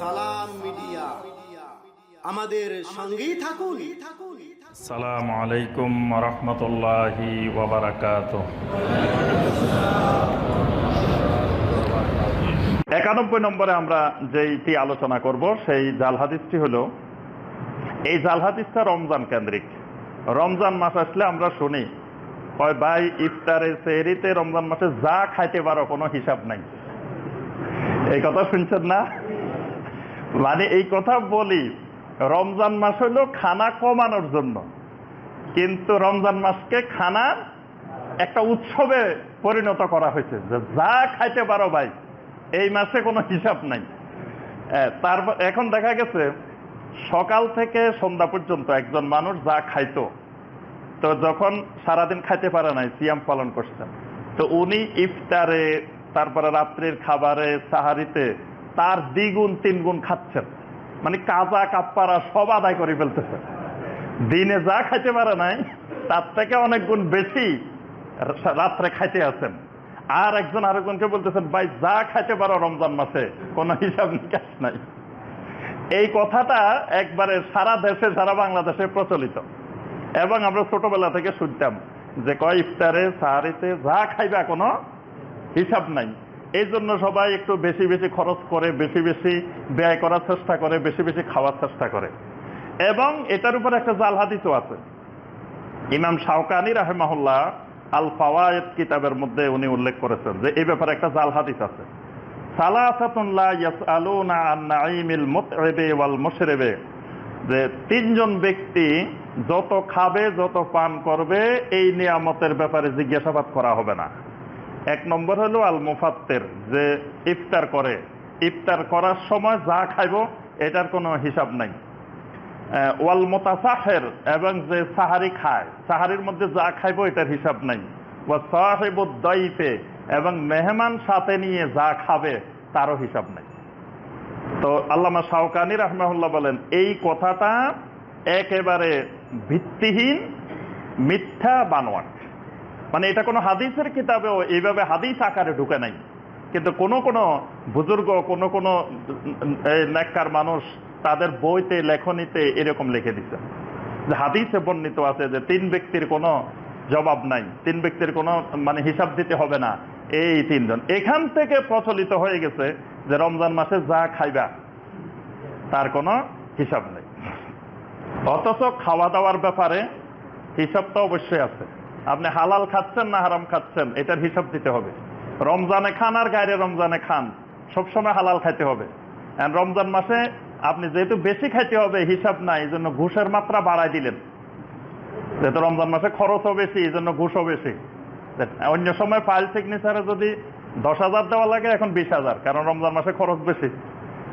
সালাম মিডিয়া। আমাদের সঙ্গেই থাকুন। সালাম আলাইকুম একানব্বই নম্বরে আমরা যেইটি আলোচনা করব, সেই জাল হাদিসটি হলো, এই জাল হাদিসটা রমজান কেন্দ্রিক। রমজান মাস আসলে আমরা শুনি হয় ভাই ইফতারে সেহরিতে রমজান মাসে যা খাইতে পারো, কোনো হিসাব নাই। এই কথা শুনছেন না? মানে এই কথা বলি, রমজান মাস হলো খানা কমানোর জন্য। কিন্তু রমজান মাসকে খানার একটা উৎসবে পরিণত করা হয়েছে। যে যা খাইতে পারো ভাই, এই মাসে কোনো হিসাব নাই। তারপর এখন দেখা গেছে, সকাল থেকে সন্ধ্যা পর্যন্ত একজন মানুষ যা খাইতো, তো যখন সারাদিন খাইতে পারে নাই, সিয়াম পালন করছেন। তো উনি ইফতারে, তারপরে রাত্রির খাবারে, সাহারিতে তার দ্বিগুণ, তিনগুণ খাচ্ছেন। মানে কাজা, কাপ্পারা সব আদায় করে ফেলতেছে। দিনে যা খাইতে পারে নাই, তার থেকে অনেক গুণ বেশি রাত্রে খাইতে আছেন। আর একজন আরেকজনকে বলতেছেন, ভাই, যা খাইতে পারো রমজান মাসে, কোনো হিসাব নিকাশ নাই। এই কথাটা একবারে সারা দেশে, সারা বাংলাদেশে প্রচলিত। এবং আমরা ছোটবেলা থেকে শুনতাম যে, কয় ইফতারে, সাহারিতে যা খাইবা কোনো হিসাব নাই। এই জন্য সবাই একটু বেশি বেশি খরচ করে, বেশি বেশি ব্যয় করার চেষ্টা করে, বেশি বেশি খাওয়ার চেষ্টা করে। এবং এটার উপর একটা জাল হাদিসও আছে। ইমাম শাওকানি রাহেমাহুল্লাহ আল ফাওয়ায়েদ কিতাবের মধ্যে উনি উল্লেখ করেছেন যে এই ব্যাপারে একটা জাল হাদিস আছে। যে তিনজন ব্যক্তি যত খাবে, যত পান করবে, এই নিয়ামতের ব্যাপারে জিজ্ঞাসাবাদ করা হবে না। এক নম্বর হলো আল মুফাত্তের যে ইফতার করে। ইফতার করার সময় যা খাইব, এটার কোনো হিসাব নাই। ওয়াল মোতাসাহের এবং যে সাহারি খায়, সাহারির মধ্যে যা খাইব, এটার হিসাব নাই। সাহেবুদ্দাইফে এবং মেহমান সাথে নিয়ে যা খাবে, তারও হিসাব নাই। তো আল্লামা শাওকানি রহমাহুল্লাহ বলেন, এই কথাটা একেবারে ভিত্তিহীন, মিথ্যা বানোয়াট। মানে এটা কোনো হাদিসের কিতাবেও এইভাবে হাদিস আকারে ঢুকে নাই। কিন্তু কোনো কোনো বুজুর্গ, কোনো কোনো নেককার মানুষ তাদের বইতে, লেখনীতে এরকম লিখে দিচ্ছে যে হাদিসে বর্ণিত আছে যে তিন ব্যক্তির কোনো জবাব নাই। তিন ব্যক্তির কোনো মানে হিসাব দিতে হবে না। এই তিনজন। এখান থেকে প্রচলিত হয়ে গেছে যে রমজান মাসে যা খাইবা, তার কোনো হিসাব নেই। অথচ খাওয়া দাওয়ার ব্যাপারে হিসাব তো অবশ্যই আছে। আপনি হালাল খাচ্ছেন না হারাম খাচ্ছেন, এটার হিসাব দিতে হবে। রমজানে খান আর গায়ে রমজানে খান, সবসময় হালাল খাইতে হবে। রমজান মাসে আপনি যেহেতু বেশি খাইতে হবে, হিসাব নাই এই জন্য ঘুষের মাত্রা বাড়াই দিলেন। যেহেতু রমজান মাসে খরচও বেশি এই জন্য ঘুষও বেশি। অন্য সময় ফাইল সিগনেচারে যদি দশ হাজার দেওয়া লাগে, এখন বিশ হাজার, কারণ রমজান মাসে খরচ বেশি।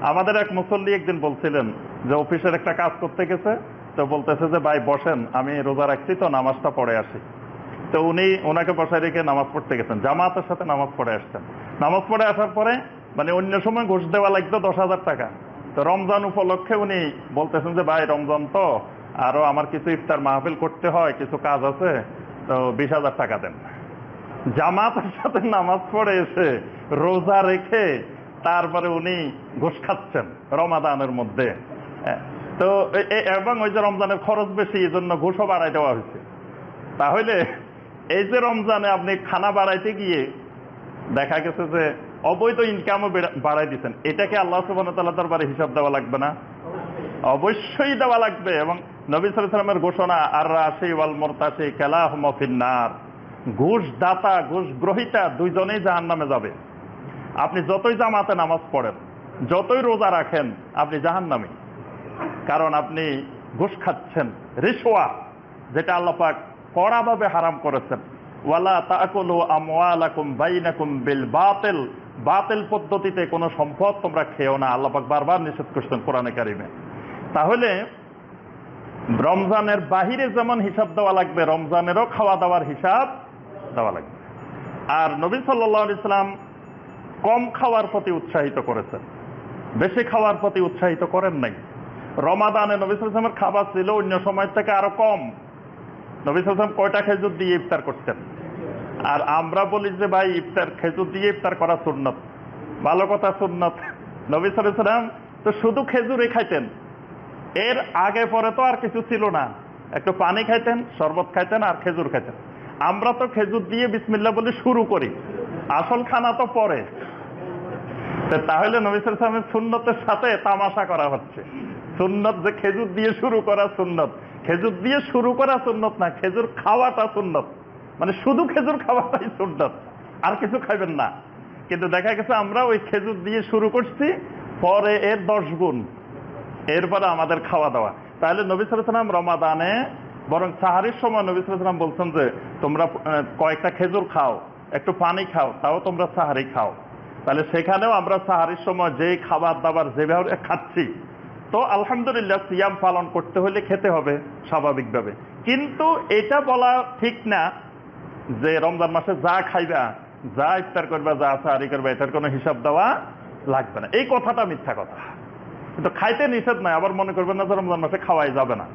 আমাদের এক মুসল্লি একদিন বলছিলেন যে, অফিসের একটা কাজ করতে গেছে। তো বলতেছে যে, ভাই, বসেন, আমি রোজা রাখছি তো, নামাজটা পড়ে আসি। তো উনি ওনাকে বসায় রেখে নামাজ পড়তে গেছেন। জামাতের সাথে নামাজ পড়ে আসছেন। নামাজ পড়ে আসার পরে মানে অন্য সময় ঘুষ দেওয়া লাগতো দশ হাজার টাকা। তো রমজান উপলক্ষে উনি বলতেছেন যে, ভাই, রমজান তো, আরও আমার কিছু ইফতার মাহফিল করতে হয়, কিছু কাজ আছে, তো বিশ হাজার টাকা দেন। জামাতের সাথে নামাজ পড়ে এসে রোজা রেখে তারপরে উনি ঘুষ খাচ্ছেন রমাদানের মধ্যে। তো এবং ওই যে রমজানের খরচ বেশি এই জন্য ঘুষও বাড়াই দেওয়া হয়েছে। তাহলে এই যে রমজানে আপনি খানা বাড়াইতে গিয়ে দেখা গেছে যে অবৈধ ইনকামও বেড়া- বাড়াই দিচ্ছেন এটাকে আল্লাহ সুবান তাল্লাহ দরবারে হিসাব দেওয়া লাগবে না? অবশ্যই দেওয়া লাগবে এবং নবী সালামের ঘোষণা আর রাশি ওয়াল মোরতাসি কেলাহ মফিন্নার ঘুষ দাতা ঘুষ গ্রহিতা দুইজনেই জাহান নামে যাবে। আপনি যতই জামাতে নামাজ পড়েন, যতই রোজা রাখেন, আপনি জাহান নামে কারণ আপনি ঘুষ খাচ্ছেন রিসোয়া যেটা আল্লাপাক কড়াভাবে হারাম করেছেন। ওয়ালা তাকুলু আমওয়ালাকুম বাইনাকুম বিল বাতিল। বাতিল পদ্ধতিতে কোনো সম্পদ তোমরা খেও না। আল্লাপাক বারবার নিষেধ করছেন কোরআনে কারিমে। তাহলে রমজানের বাহিরে যেমন হিসাব দেওয়া লাগবে, রমজানেরও খাওয়া দাওয়ার হিসাব দেওয়া লাগবে। আর নবী সাল্লাহ ইসলাম কম খাওয়ার প্রতি উৎসাহিত করেছেন। বেশি খাওয়ার প্রতি উৎসাহিত করেন নাই। রমাদানে নবী সালামের খাবার ছিল অন্য সময় থেকে আরও কম। নবী সালাম কয়টা খেজুর দিয়ে ইফতার করতেন? আর আমরা বলি যে, ভাই, ইফতার, খেজুর দিয়ে ইফতার করা সুন্নত। ভালো কথা, সুন্নত। নবী সালাম তো শুধু খেজুরই খাইতেন। এর আগে, পরে তো আর কিছু ছিল না। একটু পানি খাইতেন, শরবত খাইতেন আর খেজুর খাইতেন। আমরা তো খেজুর দিয়ে বিসমিল্লা বলে শুরু করি। আসল খানা তো পরে। তাহলে নবিসের সালামের সুন্নতের সাথে তামাশা করা হচ্ছে। সুন্নত যে খেজুর দিয়ে শুরু করা সুন্নত। খেজুর দিয়ে শুরু করা সুন্নত না, খেজুর খাওয়াটা সুন্নত। মানে শুধু খেজুর খাওয়াটাই সুন্নত, আর কিছু খাইবেন না। কিন্তু দেখা গেছে আমরা ওই খেজুর দিয়ে শুরু করছি, পরে এর দশ গুণ। এরপরে আমাদের খাওয়া দাওয়া। তাহলে নবী সালাম রমাদানে, বরং সাহারির সময় নবী সালাম বলছেন যে, তোমরা কয়েকটা খেজুর খাও, একটু পানি খাও, তাও তোমরা সাহারি খাও। তাহলে সেখানেও আমরা সাহারির সময় যেই খাবার দাবার যেভাবে খাচ্ছি তো আলহামদুলিল্লাহ সিয়াম পালন করতে হলে খেতে হবে স্বাভাবিকভাবে। কিন্তু এটা বলা ঠিক না যে রমজান মাসে যা খাইবা, যা ইফতার করবা, যা সাহারি করবা, এটার কোনো হিসাব দেওয়া লাগবে না। এই কথাটা মিথ্যা কথা। কিন্তু খাইতে নিষেধ নাই আবার মনে করবেন না যে রমজান মাসে খাওয়াই যাবে না।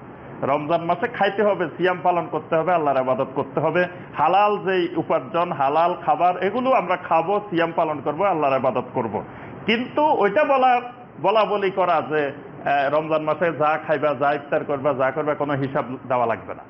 রমজান মাসে খাইতে হবে, সিয়াম পালন করতে হবে, আল্লাহর আবাদত করতে হবে। হালাল যেই উপার্জন, হালাল খাবার, এগুলো আমরা খাব, সিয়াম পালন করব, আল্লাহর আবাদত করব। কিন্তু ওইটা বলা বলা বলি করা যে রমজান মাসে যা খাইবা যা ইফতার করবা যা করবা কোনো হিসাব দেওয়া লাগবে না।